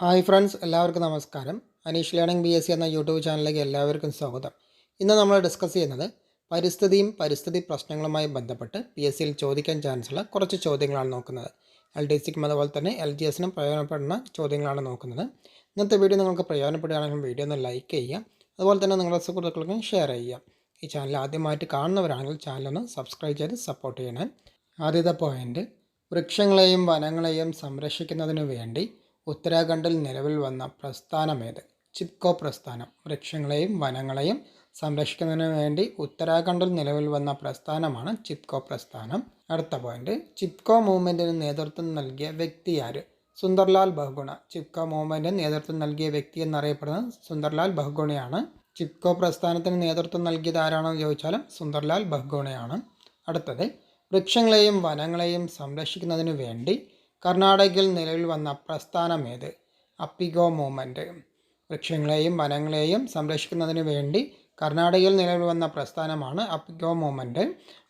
Hi friends എല്ലാവർക്കും നമസ്കാരം. Aneesh learning B S C എന്ന യൂട്യൂബ് ചാനലിലേക്ക് എല്ലാവർക്കും സ്വാഗതം. ഇന്ന് നമ്മൾ ഡിസ്കസ് ചെയ്യുന്നത് പരിസ്ഥിതിയും പരിസ്ഥിതി പ്രശ്നങ്ങളുമായി ബന്ധപ്പെട്ട് പി എസ് സിയിൽ ചോദിക്കാൻ ചാൻസുള്ള കുറച്ച് ചോദ്യങ്ങളാണ് നോക്കുന്നത്. എൽ ഡി സിക്കും അതുപോലെ തന്നെ എൽ ജി എസിനും പ്രയോജനപ്പെടുന്ന ചോദ്യങ്ങളാണ് നോക്കുന്നത്. ഇന്നത്തെ വീഡിയോ നിങ്ങൾക്ക് പ്രയോജനപ്പെടുകയാണെങ്കിൽ വീഡിയോ ഒന്ന് ലൈക്ക് ചെയ്യുക. അതുപോലെ തന്നെ നിങ്ങളുടെ സുഹൃത്തുക്കൾക്കും ഷെയർ ചെയ്യുക. ഈ ചാനൽ ആദ്യമായിട്ട് കാണുന്നവരാണെങ്കിൽ ചാനലൊന്ന് സബ്സ്ക്രൈബ് ചെയ്ത് സപ്പോർട്ട് ചെയ്യണം. ആദ്യത്തെ പോയിന്റ് വൃക്ഷങ്ങളെയും വനങ്ങളെയും സംരക്ഷിക്കുന്നതിന് വേണ്ടി ഉത്തരാഖണ്ഡിൽ നിലവിൽ വന്ന പ്രസ്ഥാനമേത് ചിപ്കോ പ്രസ്ഥാനം. വൃക്ഷങ്ങളെയും വനങ്ങളെയും സംരക്ഷിക്കുന്നതിന് വേണ്ടി ഉത്തരാഖണ്ഡിൽ നിലവിൽ വന്ന പ്രസ്ഥാനമാണ് ചിപ്കോ പ്രസ്ഥാനം. അടുത്ത പോയിന്റ് ചിപ്കോ മൂവ്മെന്റിന് നേതൃത്വം നൽകിയ വ്യക്തി ആര്? സുന്ദർലാൽ ബഹുഗുണ. ചിപ്കോ മൂവ്മെന്റിന് നേതൃത്വം നൽകിയ വ്യക്തി എന്നറിയപ്പെടുന്നത് സുന്ദർലാൽ ബഹുഗുണയാണ്. ചിപ്കോ പ്രസ്ഥാനത്തിന് നേതൃത്വം നൽകിയത് ആരാണെന്ന് ചോദിച്ചാലും സുന്ദർലാൽ ബഹുഗുണയാണ്. അടുത്തത് വൃക്ഷങ്ങളെയും വനങ്ങളെയും സംരക്ഷിക്കുന്നതിന് വേണ്ടി കർണാടകയിൽ നിലവിൽ വന്ന പ്രസ്ഥാനമേത് അപ്പിഗോ മൂവ്മെന്റ് വൃക്ഷങ്ങളെയും വനങ്ങളെയും സംരക്ഷിക്കുന്നതിന് വേണ്ടി കർണാടകയിൽ നിലവിൽ വന്ന പ്രസ്ഥാനമാണ് അപ്പിഗോ മൂവ്മെന്റ്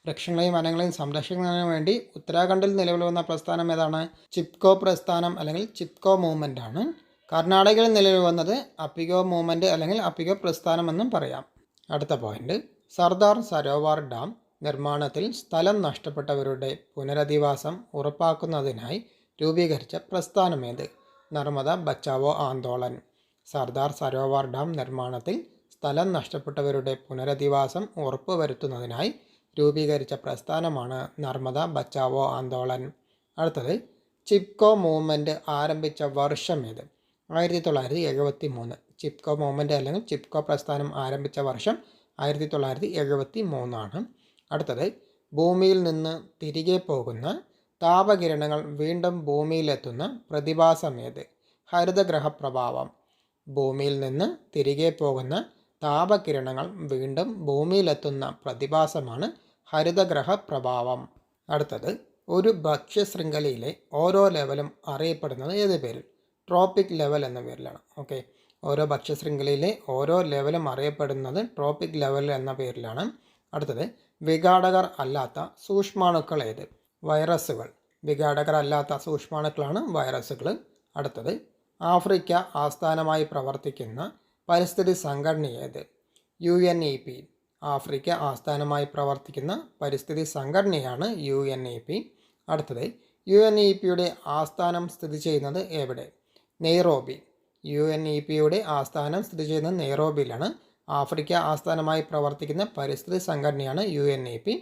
വൃക്ഷങ്ങളെയും വനങ്ങളെയും സംരക്ഷിക്കുന്നതിന് വേണ്ടി ഉത്തരാഖണ്ഡിൽ നിലവിൽ വന്ന പ്രസ്ഥാനം ഏതാണ്? ചിപ്കോ പ്രസ്ഥാനം അല്ലെങ്കിൽ ചിപ്കോ മൂവ്മെന്റ് ആണ്. കർണാടകയിൽ നിലവിൽ വന്നത് അപ്പിഗോ മൂവ്മെന്റ് അല്ലെങ്കിൽ അപ്പിഗോ പ്രസ്ഥാനം എന്നും പറയാം. അടുത്ത പോയിന്റ് സർദാർ സരോവർ ഡാം നിർമ്മാണത്തിൽ സ്ഥലം നഷ്ടപ്പെട്ടവരുടെ പുനരധിവാസം ഉറപ്പാക്കുന്നതിനായി രൂപീകരിച്ച പ്രസ്ഥാനമേത്? നർമ്മദ ബച്ചാവോ ആന്തോളൻ സർദാർ സരോവർ ഡാം നിർമ്മാണത്തിൽ സ്ഥലം നഷ്ടപ്പെട്ടവരുടെ പുനരധിവാസം ഉറപ്പുവരുത്തുന്നതിനായി രൂപീകരിച്ച പ്രസ്ഥാനമാണ് നർമ്മദ ബച്ചാവോ ആന്തോളൻ അടുത്തത് ചിപ്കോ മൂവ്മെന്റ് ആരംഭിച്ച വർഷം ഏത് ആയിരത്തി തൊള്ളായിരത്തി എഴുപത്തി മൂന്ന് ചിപ്കോ മൂവ്മെന്റ് അല്ലെങ്കിൽ ചിപ്കോ പ്രസ്ഥാനം ആരംഭിച്ച വർഷം ആയിരത്തി തൊള്ളായിരത്തി എഴുപത്തി മൂന്നാണ് അടുത്തത് ഭൂമിയിൽ നിന്ന് തിരികെ പോകുന്ന താപകിരണങ്ങൾ വീണ്ടും ഭൂമിയിലെത്തുന്ന പ്രതിഭാസമേത്? ഹരിതഗ്രഹ പ്രഭാവം ഭൂമിയിൽ നിന്ന് തിരികെ പോകുന്ന താപകിരണങ്ങൾ വീണ്ടും ഭൂമിയിലെത്തുന്ന പ്രതിഭാസമാണ് ഹരിതഗ്രഹ പ്രഭാവം അടുത്തത് ഒരു ഭക്ഷ്യശൃംഖലയിലെ ഓരോ ലെവലും അറിയപ്പെടുന്നത് ഏത് പേരിൽ? ട്രോപ്പിക് ലെവൽ എന്ന പേരിലാണ്. ഓക്കെ. ഓരോ ഭക്ഷ്യശൃംഖലയിലെ ഓരോ ലെവലും അറിയപ്പെടുന്നത് ട്രോപ്പിക് ലെവൽ എന്ന പേരിലാണ്. അടുത്തത് വിഘാടകർ അല്ലാത്ത സൂക്ഷ്മാണുക്കൾ ഏത്? വൈറസുകൾ. വിഘാടകരല്ലാത്ത സൂക്ഷ്മാണുക്കളാണ് വൈറസുകൾ അടുത്തത്. ആഫ്രിക്ക ആസ്ഥാനമായി പ്രവർത്തിക്കുന്ന പരിസ്ഥിതി സംഘടന ഏത്? U N E P. Africa ആസ്ഥാനമായി പ്രവർത്തിക്കുന്ന പരിസ്ഥിതി സംഘടനയാണ് യു എൻ ഇ പി. അടുത്തത് യു എൻ ഇ പിയുടെ ആസ്ഥാനം സ്ഥിതി ചെയ്യുന്നത് എവിടെ? നെയ്റോബി. യു എൻ ഇ പിയുടെ ആസ്ഥാനം സ്ഥിതി ചെയ്യുന്നത് നെയ്റോബിയിലാണ്. ആഫ്രിക്ക ആസ്ഥാനമായി പ്രവർത്തിക്കുന്ന പരിസ്ഥിതി സംഘടനയാണ് യു എൻ ഇ പി.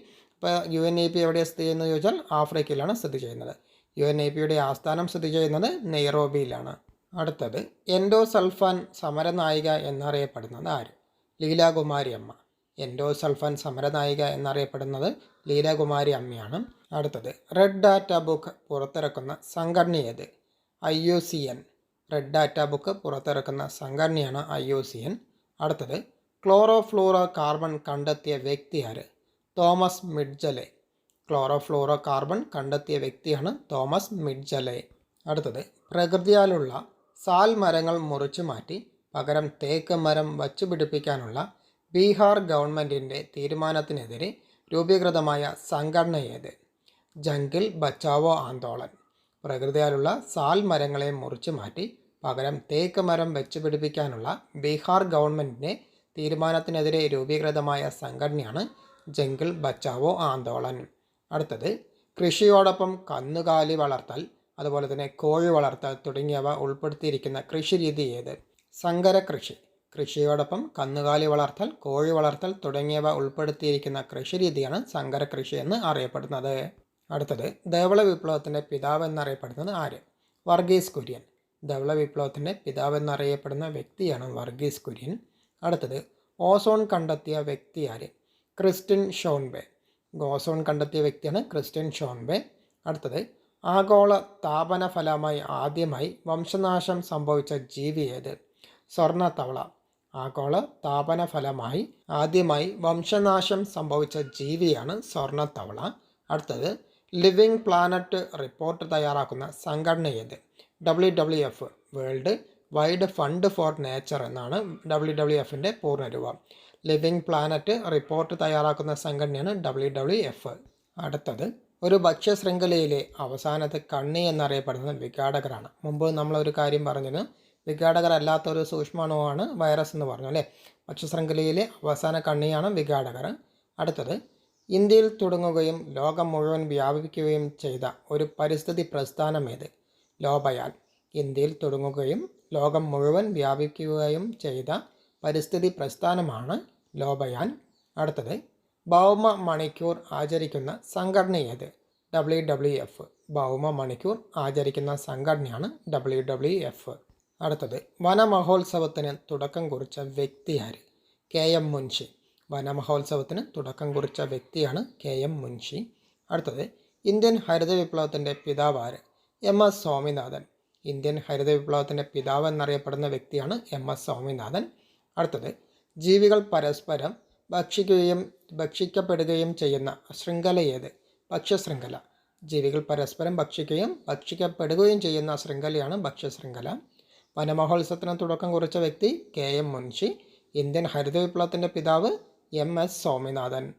ഇപ്പോൾ യു എൻ എ പി എവിടെയാണ് സ്ഥിതി ചെയ്യുന്നത് ചോദിച്ചാൽ ആഫ്രിക്കയിലാണ് സ്ഥിതി ചെയ്യുന്നത്. യു എൻ എ പിയുടെ ആസ്ഥാനം സ്ഥിതി ചെയ്യുന്നത് നെയ്റോബിയിലാണ് അടുത്തത് എൻഡോസൾഫാൻ സമരനായിക എന്നറിയപ്പെടുന്നത് ആര്? ലീലാകുമാരി അമ്മ എൻഡോസൾഫാൻ സമരനായിക എന്നറിയപ്പെടുന്നത് ലീലാകുമാരി അമ്മയാണ് അടുത്തത് റെഡ് ഡാറ്റ ബുക്ക് പുറത്തിറക്കുന്ന സംഘടന ഏത്? I U C N. Red data book പുറത്തിറക്കുന്ന സംഘടനയാണ് ഐ യു സി എൻ. അടുത്തത് ക്ലോറോഫ്ലൂറോ കാർബൺ കണ്ടെത്തിയ വ്യക്തി ആര്? തോമസ് മിഡ്ജലെ. ക്ലോറോഫ്ലോറോ കാർബൺ കണ്ടെത്തിയ വ്യക്തിയാണ് തോമസ് മിഡ്ജലെ. അടുത്തത് പ്രകൃതിയാലുള്ള സാൽ മരങ്ങൾ മുറിച്ചു മാറ്റി പകരം തേക്ക് മരം വച്ചു പിടിപ്പിക്കാനുള്ള ബീഹാർ ഗവൺമെന്റിന്റെ തീരുമാനത്തിനെതിരെ രൂപീകൃതമായ സംഘടന ഏത് ജംഗിൽ ബച്ചാവോ ആന്തോളൻ. പ്രകൃതിയാലുള്ള സാൽ മരങ്ങളെ മുറിച്ചു മാറ്റി പകരം തേക്ക് മരം വെച്ചുപിടിപ്പിക്കാനുള്ള ബീഹാർ ഗവൺമെന്റിന്റെ തീരുമാനത്തിനെതിരെ രൂപീകൃതമായ സംഘടനയാണ് ജംഗിൾ ബച്ചാവോ ആന്തോളൻ. അടുത്തത് കൃഷിയോടൊപ്പം കന്നുകാലി വളർത്തൽ അതുപോലെ തന്നെ കോഴി വളർത്തൽ തുടങ്ങിയവ ഉൾപ്പെടുത്തിയിരിക്കുന്ന കൃഷിരീതി ഏത്? സങ്കര കൃഷി കൃഷിയോടൊപ്പം കന്നുകാലി വളർത്തൽ കോഴി വളർത്തൽ തുടങ്ങിയവ ഉൾപ്പെടുത്തിയിരിക്കുന്ന കൃഷിരീതിയാണ് സങ്കര കൃഷി എന്ന് അറിയപ്പെടുന്നത്. അടുത്തത് ധവള വിപ്ലവത്തിന്റെ പിതാവ് എന്നറിയപ്പെടുന്നത് ആര്? വർഗീസ് കുര്യൻ. ധവള വിപ്ലവത്തിന്റെ പിതാവ് എന്നറിയപ്പെടുന്ന വ്യക്തിയാണ് വർഗീസ് കുര്യൻ. അടുത്തത് ഓസോൺ കണ്ടെത്തിയ വ്യക്തി ആര്? ക്രിസ്റ്റിൻ ഷോൺബെ. ഗോസോൺ കണ്ടെത്തിയ വ്യക്തിയാണ് ക്രിസ്റ്റിൻ ഷോൺബെ. അടുത്തത് ആഗോള താപന ഫലമായി ആദ്യമായി വംശനാശം സംഭവിച്ച ജീവി ഏത്? സ്വർണ തവള. ആഗോള താപന ഫലമായി ആദ്യമായി വംശനാശം സംഭവിച്ച ജീവിയാണ് സ്വർണ തവള. അടുത്തത് ലിവിങ് പ്ലാനറ്റ് റിപ്പോർട്ട് തയ്യാറാക്കുന്ന സംഘടന ഏത്? W W F world wide fund for nature എന്നാണ് ഡബ്ല്യു ഡബ്ല്യു എഫിന്റെ പൂർണരൂപം ലിവിങ് പ്ലാനറ്റ് റിപ്പോർട്ട് തയ്യാറാക്കുന്ന സംഘടനയാണ് ഡബ്ല്യു ഡബ്ല്യു എഫ് അടുത്തത് ഒരു ഭക്ഷ്യശൃംഖലയിലെ അവസാനത്തെ കണ്ണി എന്നറിയപ്പെടുന്നത് വിഘാടകരാണ്. മുമ്പ് നമ്മളൊരു കാര്യം പറഞ്ഞത് വിഘാടകരല്ലാത്ത ഒരു സൂക്ഷ്മാണുവാണ് വൈറസ് എന്ന് പറഞ്ഞു അല്ലേ? ഭക്ഷ്യ ശൃംഖലയിലെ അവസാന കണ്ണിയാണ് വിഘാടകർ. അടുത്തത് ഇന്ത്യയിൽ തുടങ്ങുകയും ലോകം മുഴുവൻ വ്യാപിക്കുകയും ചെയ്ത ഒരു പരിസ്ഥിതി പ്രസ്ഥാനം ഏത്? ലോബയാൽ. ഇന്ത്യയിൽ തുടങ്ങുകയും ലോകം മുഴുവൻ വ്യാപിക്കുകയും ചെയ്ത പരിസ്ഥിതി പ്രസ്ഥാനമാണ് ലോബയാൻ. അടുത്തത് ഭൗമ മണിക്കൂർ ആചരിക്കുന്ന സംഘടന ഏത്? W W F. ഭൗമ മണിക്കൂർ ആചരിക്കുന്ന സംഘടനയാണ് ഡബ്ല്യു ഡബ്ല്യു എഫ്. അടുത്തത് വനമഹോത്സവത്തിന് തുടക്കം കുറിച്ച വ്യക്തി ആര്? K M Munshi. വനമഹോത്സവത്തിന് തുടക്കം കുറിച്ച വ്യക്തിയാണ് കെ എം മുൻഷി. അടുത്തത് ഇന്ത്യൻ ഹരിത വിപ്ലവത്തിന്റെ പിതാവ് ആര്? M S Swaminathan. ഇന്ത്യൻ ഹരിത വിപ്ലവത്തിന്റെ പിതാവ് എന്നറിയപ്പെടുന്ന വ്യക്തിയാണ് എം എസ് സ്വാമിനാഥൻ. അടുത്തത് ജീവികൾ പരസ്പരം ഭക്ഷിക്കുകയും ഭക്ഷിക്കപ്പെടുകയും ചെയ്യുന്ന ശൃംഖല ഏത്? ഭക്ഷ്യശൃംഖല. ജീവികൾ പരസ്പരം ഭക്ഷിക്കുകയും ഭക്ഷിക്കപ്പെടുകയും ചെയ്യുന്ന ശൃംഖലയാണ് ഭക്ഷ്യശൃംഖല. വനമഹോത്സവത്തിന് തുടക്കം കുറിച്ച വ്യക്തി കെ എം മുൻഷി. ഇന്ത്യൻ ഹരിത വിപ്ലവത്തിന്റെ പിതാവ് എം എസ് സ്വാമിനാഥൻ.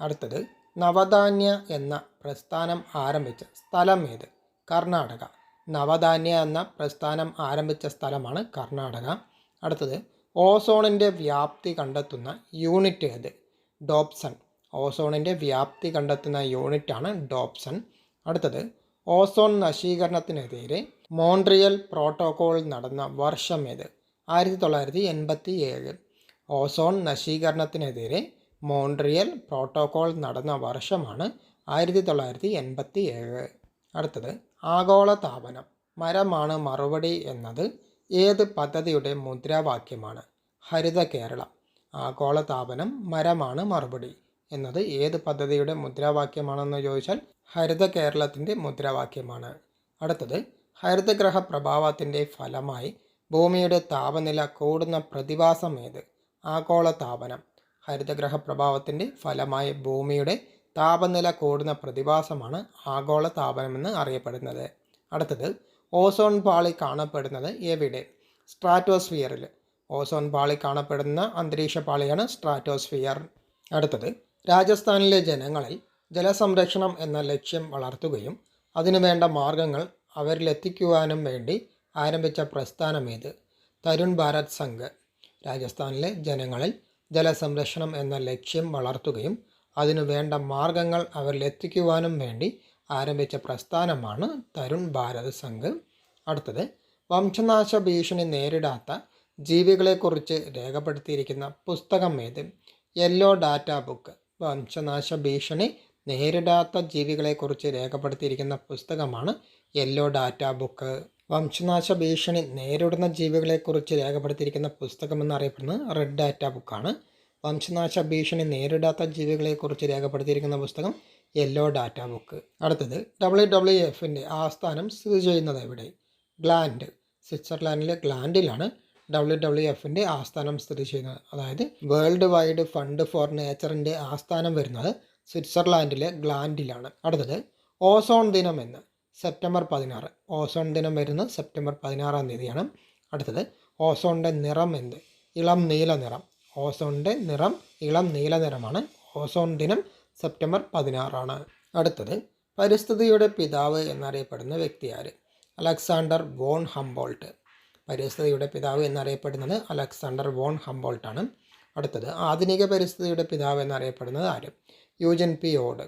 അടുത്തത് നവധാന്യ എന്ന പ്രസ്ഥാനം ആരംഭിച്ച സ്ഥലം ഏത്? കർണാടക. നവധാന്യ എന്ന പ്രസ്ഥാനം ആരംഭിച്ച സ്ഥലമാണ് കർണാടക. അടുത്തത് ഓസോണിന്റെ വ്യാപ്തി കണ്ടെത്തുന്ന യൂണിറ്റ് ഏത്? ഡോപ്സൺ. ഓസോണിന്റെ വ്യാപ്തി കണ്ടെത്തുന്ന യൂണിറ്റാണ് ഡോപ്സൺ. അടുത്തത് ഓസോൺ നശീകരണത്തിനെതിരെ മോൺട്രിയൽ പ്രോട്ടോകോൾ നടന്ന വർഷം ഏത്? ആയിരത്തി തൊള്ളായിരത്തി എൺപത്തി ഏഴ് ഓസോൺ നശീകരണത്തിനെതിരെ മോൺട്രിയൽ പ്രോട്ടോകോൾ നടന്ന വർഷമാണ് ആയിരത്തി തൊള്ളായിരത്തി എൺപത്തി ഏഴ് അടുത്തത് ആഗോള താപനം മരമാണ് മറുപടി എന്നത് ഏത് പദ്ധതിയുടെ മുദ്രാവാക്യമാണ്? ഹരിത കേരളം. ആഗോളതാപനം മരമാണ് മറുപടി. എന്നത് ഏത് പദ്ധതിയുടെ മുദ്രാവാക്യമാണെന്ന് ചോദിച്ചാൽ ഹരിത കേരളത്തിന്റെ മുദ്രാവാക്യമാണ്. അടുത്തത് ഹരിതഗ്രഹ പ്രഭാവത്തിന്റെ ഫലമായി ഭൂമിയുടെ താപനില കൂടുന്ന പ്രതിഭാസം ഏത്? ആഗോള താപനം ഹരിതഗ്രഹ പ്രഭാവത്തിന്റെ ഫലമായി ഭൂമിയുടെ താപനില കൂടുന്ന പ്രതിഭാസമാണ് ആഗോള താപനമെന്ന് അറിയപ്പെടുന്നത്. അടുത്തത് ഓസോൺ പാളി കാണപ്പെടുന്നത് എവിടെ? സ്ട്രാറ്റോസ്ഫിയറിൽ. ഓസോൺ പാളി കാണപ്പെടുന്ന അന്തരീക്ഷ പാളിയാണ് സ്ട്രാറ്റോസ്ഫിയർ. അടുത്തത് രാജസ്ഥാനിലെ ജനങ്ങളിൽ ജലസംരക്ഷണം എന്ന ലക്ഷ്യം വളർത്തുകയും അതിനുവേണ്ട മാർഗങ്ങൾ അവരിലെത്തിക്കുവാനും വേണ്ടി ആരംഭിച്ച പ്രസ്ഥാനമേത് തരുൺ ഭാരത് സംഘ്. രാജസ്ഥാനിലെ ജനങ്ങളിൽ ജലസംരക്ഷണം എന്ന ലക്ഷ്യം വളർത്തുകയും അതിനു വേണ്ട മാർഗങ്ങൾ അവരിലെത്തിക്കുവാനും വേണ്ടി ആരംഭിച്ച പ്രസ്ഥാനമാണ് തരുൺ ഭാരത് സംഘ്. അടുത്തത് വംശനാശ ഭീഷണി നേരിടാത്ത ജീവികളെക്കുറിച്ച് രേഖപ്പെടുത്തിയിരിക്കുന്ന പുസ്തകം ഏത്? യെല്ലോ ഡാറ്റ ബുക്ക് വംശനാശ ഭീഷണി നേരിടാത്ത ജീവികളെക്കുറിച്ച് രേഖപ്പെടുത്തിയിരിക്കുന്ന പുസ്തകമാണ് യെല്ലോ ഡാറ്റ ബുക്ക് വംശനാശ ഭീഷണി നേരിടുന്ന ജീവികളെക്കുറിച്ച് രേഖപ്പെടുത്തിയിരിക്കുന്ന പുസ്തകം എന്നറിയപ്പെടുന്നത് റെഡ് ഡാറ്റ ബുക്കാണ് വംശനാശ ഭീഷണി നേരിടാത്ത ജീവികളെക്കുറിച്ച് രേഖപ്പെടുത്തിയിരിക്കുന്ന പുസ്തകം യെല്ലോ ഡാറ്റ ബുക്ക് അടുത്തത് ഡബ്ല്യു ഡബ്ല്യു എഫിന്റെ ആസ്ഥാനം സ്ഥിതി ചെയ്യുന്നത് എവിടെ? ഗ്ലാൻഡ് സ്വിറ്റ്സർലാൻഡിലെ ഗ്ലാൻഡിലാണ് ഡബ്ല്യു ഡബ്ല്യു എഫിന്റെ ആസ്ഥാനം സ്ഥിതി ചെയ്യുന്നത്. അതായത് വേൾഡ് വൈഡ് ഫണ്ട് ഫോർ നേച്ചറിന്റെ ആസ്ഥാനം വരുന്നത് സ്വിറ്റ്സർലാൻഡിലെ ഗ്ലാൻഡിലാണ്. അടുത്തത് ഓസോൺ ദിനം എന്ന് സെപ്റ്റംബർ പതിനാറ്. ഓസോൺ ദിനം വരുന്നത് സെപ്റ്റംബർ പതിനാറാം തീയതിയാണ്. അടുത്തത് ഓസോണിന്റെ നിറം എന്ത്? ഇളം നീല നിറം. ഓസോണിന്റെ നിറം ഇളം നീല നിറമാണ്. ഓസോൺ ദിനം സെപ്റ്റംബർ പതിനാറാണ്. അടുത്തത് പരിസ്ഥിതിയുടെ പിതാവ് എന്നറിയപ്പെടുന്ന വ്യക്തി ആര്? Alexander von Humboldt. പരിസ്ഥിതിയുടെ പിതാവ് എന്നറിയപ്പെടുന്നത് അലക്സാണ്ടർ വോൺ ഹംബോൾട്ടാണ്. അടുത്തത് ആധുനിക പരിസ്ഥിതിയുടെ പിതാവ് എന്നറിയപ്പെടുന്നത് ആര്? യൂജൻ പി ഓഡ്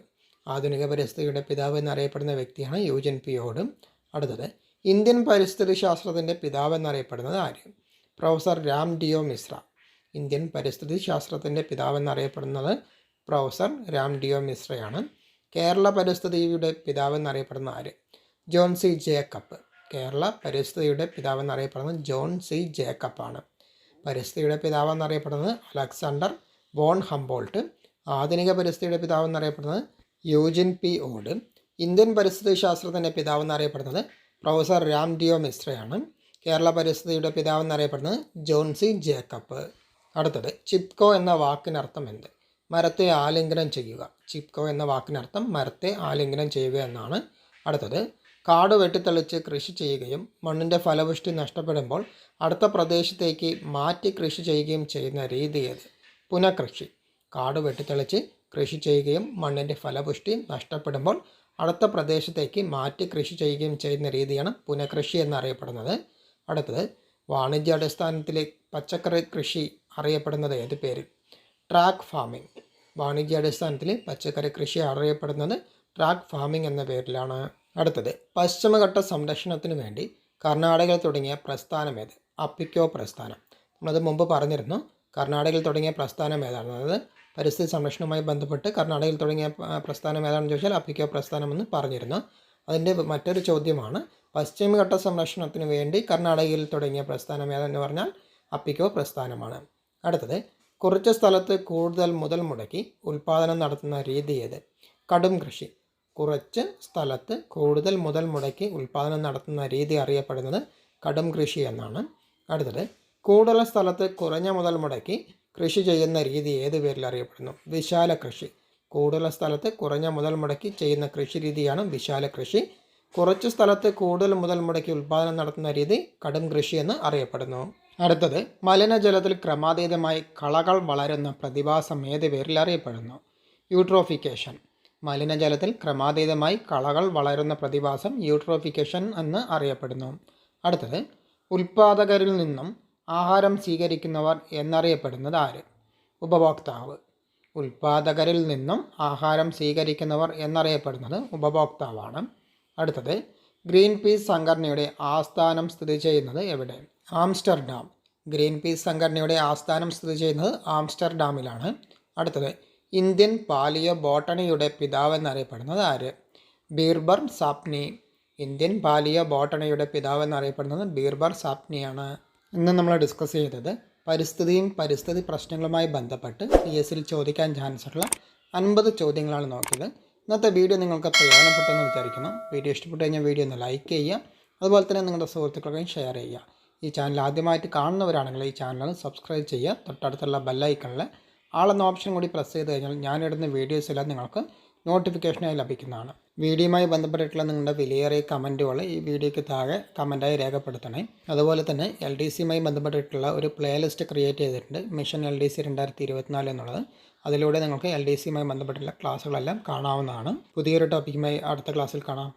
ആധുനിക പരിസ്ഥിതിയുടെ പിതാവ് എന്നറിയപ്പെടുന്ന വ്യക്തിയാണ് യൂജൻ പി ഓഡ് അടുത്തത് ഇന്ത്യൻ പരിസ്ഥിതി ശാസ്ത്രത്തിന്റെ പിതാവ് എന്നറിയപ്പെടുന്നത് ആര്? പ്രൊഫസർ രാം ഡിയോ മിശ്ര. ഇന്ത്യൻ പരിസ്ഥിതി ശാസ്ത്രത്തിന്റെ പിതാവെന്ന് അറിയപ്പെടുന്നത് പ്രൊഫസർ രാം ഡിയോ മിശ്രയാണ്. കേരള പരിസ്ഥിതിയുടെ പിതാവെന്ന് അറിയപ്പെടുന്ന ആര്? John C Jacob. കേരള പരിസ്ഥിതിയുടെ പിതാവെന്ന് അറിയപ്പെടുന്നത് ജോൺ സി ജേക്കബാണ്. പരിസ്ഥിതിയുടെ പിതാവെന്ന് അറിയപ്പെടുന്നത് അലക്സാണ്ടർ വോൺ ഹംബോൾട്ട്. ആധുനിക പരിസ്ഥിതിയുടെ പിതാവെന്ന് അറിയപ്പെടുന്നത് യൂജിൻ പി ഓഡ് ഇന്ത്യൻ പരിസ്ഥിതി ശാസ്ത്രത്തിന്റെ പിതാവെന്ന് അറിയപ്പെടുന്നത് പ്രൊഫസർ രാം ഡിയോ മിശ്രയാണ്. കേരള പരിസ്ഥിതിയുടെ പിതാവെന്ന് അറിയപ്പെടുന്നത് ജോൺ സി ജേക്കബ്. അടുത്തത് ചിപ്കോ എന്ന വാക്കിനർത്ഥം എന്ത്? മരത്തെ ആലിംഗനം ചെയ്യുക. ചിപ്കോ എന്ന വാക്കിനർത്ഥം മരത്തെ ആലിംഗനം ചെയ്യുക എന്നാണ്. അടുത്തത് കാട് വെട്ടിത്തെളിച്ച് കൃഷി ചെയ്യുകയും മണ്ണിന്റെ ഫലപുഷ്ടി നഷ്ടപ്പെടുമ്പോൾ അടുത്ത പ്രദേശത്തേക്ക് മാറ്റി കൃഷി ചെയ്യുകയും ചെയ്യുന്ന രീതി ഏത്? പുനഃകൃഷി. കാട് വെട്ടിത്തെളിച്ച് കൃഷി ചെയ്യുകയും മണ്ണിന്റെ ഫലപുഷ്ടി നഷ്ടപ്പെടുമ്പോൾ അടുത്ത പ്രദേശത്തേക്ക് മാറ്റി കൃഷി ചെയ്യുകയും ചെയ്യുന്ന രീതിയാണ് പുനഃകൃഷി എന്നറിയപ്പെടുന്നത്. അടുത്തത് വാണിജ്യാടിസ്ഥാനത്തിലെ പച്ചക്കറി കൃഷി അറിയപ്പെടുന്നത് ഏത് പേര്? Truck farming. വാണിജ്യാടിസ്ഥാനത്തിൽ പച്ചക്കറി കൃഷി അറിയപ്പെടുന്നത് ട്രാക്ക് ഫാമിംഗ് എന്ന പേരിലാണ്. അടുത്തത് പശ്ചിമഘട്ട സംരക്ഷണത്തിന് വേണ്ടി കർണാടകയിൽ തുടങ്ങിയ പ്രസ്ഥാനം ഏത്? അപ്പിക്കോ പ്രസ്ഥാനം. നമ്മളത് മുമ്പ് പറഞ്ഞിരുന്നു കർണാടകയിൽ തുടങ്ങിയ പ്രസ്ഥാനം ഏതാണ്? അതായത് പരിസ്ഥിതി സംരക്ഷണവുമായി ബന്ധപ്പെട്ട് കർണാടകയിൽ തുടങ്ങിയ പ്രസ്ഥാനം ഏതാണെന്ന് ചോദിച്ചാൽ അപ്പിക്കോ പ്രസ്ഥാനം എന്ന് പറഞ്ഞിരുന്നു. അതിന്റെ മറ്റൊരു ചോദ്യമാണ് പശ്ചിമഘട്ട സംരക്ഷണത്തിന് വേണ്ടി കർണാടകയിൽ തുടങ്ങിയ പ്രസ്ഥാനം ഏതെന്ന് പറഞ്ഞാൽ അപ്പിക്കോ പ്രസ്ഥാനമാണ്. അടുത്തത് കുറച്ച് സ്ഥലത്ത് കൂടുതൽ മുതൽ മുടക്കി ഉൽപ്പാദനം നടത്തുന്ന രീതി ഏത്? കടും കൃഷി. കുറച്ച് സ്ഥലത്ത് കൂടുതൽ മുതൽ മുടക്കി ഉൽപ്പാദനം നടത്തുന്ന രീതി അറിയപ്പെടുന്നത് കടും കൃഷി എന്നാണ്. അടുത്തത് കൂടുതൽ സ്ഥലത്ത് കുറഞ്ഞ മുതൽ മുടക്കി കൃഷി ചെയ്യുന്ന രീതി ഏത് പേരിൽ അറിയപ്പെടുന്നു? വിശാല കൃഷി. കൂടുതൽ സ്ഥലത്ത് കുറഞ്ഞ മുതൽ മുടക്കി ചെയ്യുന്ന കൃഷി രീതിയാണ് വിശാല കൃഷി. കുറച്ച് സ്ഥലത്ത് കൂടുതൽ മുതൽ മുടക്കി ഉൽപ്പാദനം നടത്തുന്ന രീതി കടും കൃഷി എന്ന് അറിയപ്പെടുന്നു. അടുത്തത് മലിനജലത്തിൽ ക്രമാതീതമായി കളകൾ വളരുന്ന പ്രതിഭാസം ഏത് പേരിൽ അറിയപ്പെടുന്നു? യൂട്രോഫിക്കേഷൻ. മലിനജലത്തിൽ ക്രമാതീതമായി കളകൾ വളരുന്ന പ്രതിഭാസം യൂട്രോഫിക്കേഷൻ എന്ന് അറിയപ്പെടുന്നു. അടുത്തത് ഉൽപാദകരിൽ നിന്നും ആഹാരം സ്വീകരിക്കുന്നവർ എന്നറിയപ്പെടുന്നത് ആര്? ഉപഭോക്താവ്. ഉൽപാദകരിൽ നിന്നും ആഹാരം സ്വീകരിക്കുന്നവർ എന്നറിയപ്പെടുന്നത് ഉപഭോക്താവാണ്. അടുത്തത് ഗ്രീൻ പീസ് സംഘടനയുടെ ആസ്ഥാനം സ്ഥിതി ചെയ്യുന്നത് എവിടെ? ആംസ്റ്റർഡാം. ഗ്രീൻ പീസ് സംഘടനയുടെ ആസ്ഥാനം സ്ഥിതി ചെയ്യുന്നത് ആംസ്റ്റർഡാമിലാണ്. അടുത്തത് ഇന്ത്യൻ പാലിയോ ബോട്ടണിയുടെ പിതാവ് എന്നറിയപ്പെടുന്നത് ആര്? ബീർബർ സാപ്നി. ഇന്ത്യൻ പാലിയോ ബോട്ടണിയുടെ പിതാവ് എന്നറിയപ്പെടുന്നത് ബീർബർ സാപ്നിയാണ്. ഇന്ന് നമ്മൾ ഡിസ്കസ് ചെയ്തത് പരിസ്ഥിതിയും പരിസ്ഥിതി പ്രശ്നങ്ങളുമായി ബന്ധപ്പെട്ട് പി എസ് സിയിൽ ചോദിക്കാൻ ചാൻസ് ഉള്ള അൻപത് ചോദ്യങ്ങളാണ് നോക്കിയത്. ഇന്നത്തെ വീഡിയോ നിങ്ങൾക്ക് പ്രയോജനപ്പെട്ടെന്ന് വിചാരിക്കുന്നു. വീഡിയോ ഇഷ്ടപ്പെട്ടു കഴിഞ്ഞാൽ വീഡിയോ ഒന്ന് ലൈക്ക് ചെയ്യുക. അതുപോലെ തന്നെ നിങ്ങളുടെ സുഹൃത്തുക്കൾക്കും ഷെയർ ചെയ്യുക. ഈ ചാനൽ ആദ്യമായിട്ട് കാണുന്നവരാണെങ്കിൽ ഈ ചാനൽ സബ്സ്ക്രൈബ് ചെയ്യുക. തൊട്ടടുത്തുള്ള ബെല്ലൈക്കണിൽ ആളെന്ന ഓപ്ഷൻ കൂടി പ്രസ് ചെയ്ത് കഴിഞ്ഞാൽ ഞാനിടുന്ന വീഡിയോസ് എല്ലാം നിങ്ങൾക്ക് നോട്ടിഫിക്കേഷനായി ലഭിക്കുന്നതാണ്. വീഡിയോയുമായി ബന്ധപ്പെട്ടിട്ടുള്ള നിങ്ങളുടെ വിലയേറിയ കമന്റുകൾ ഈ വീഡിയോയ്ക്ക് താഴെ കമന്റായി രേഖപ്പെടുത്തണേ. അതുപോലെ തന്നെ എൽ ഡി സിയുമായി ബന്ധപ്പെട്ടിട്ടുള്ള ഒരു പ്ലേലിസ്റ്റ് ക്രിയേറ്റ് ചെയ്തിട്ടുണ്ട്. മിഷൻ എൽ ഡി സി രണ്ടായിരത്തി ഇരുപത്തിനാല് എന്നുള്ളത്. അതിലൂടെ നിങ്ങൾക്ക് എൽ ഡി സിയുമായി ബന്ധപ്പെട്ടുള്ള ക്ലാസ്സുകളെല്ലാം കാണാവുന്നതാണ്. പുതിയൊരു ടോപ്പിക്കുമായി അടുത്ത ക്ലാസ്സിൽ കാണാം.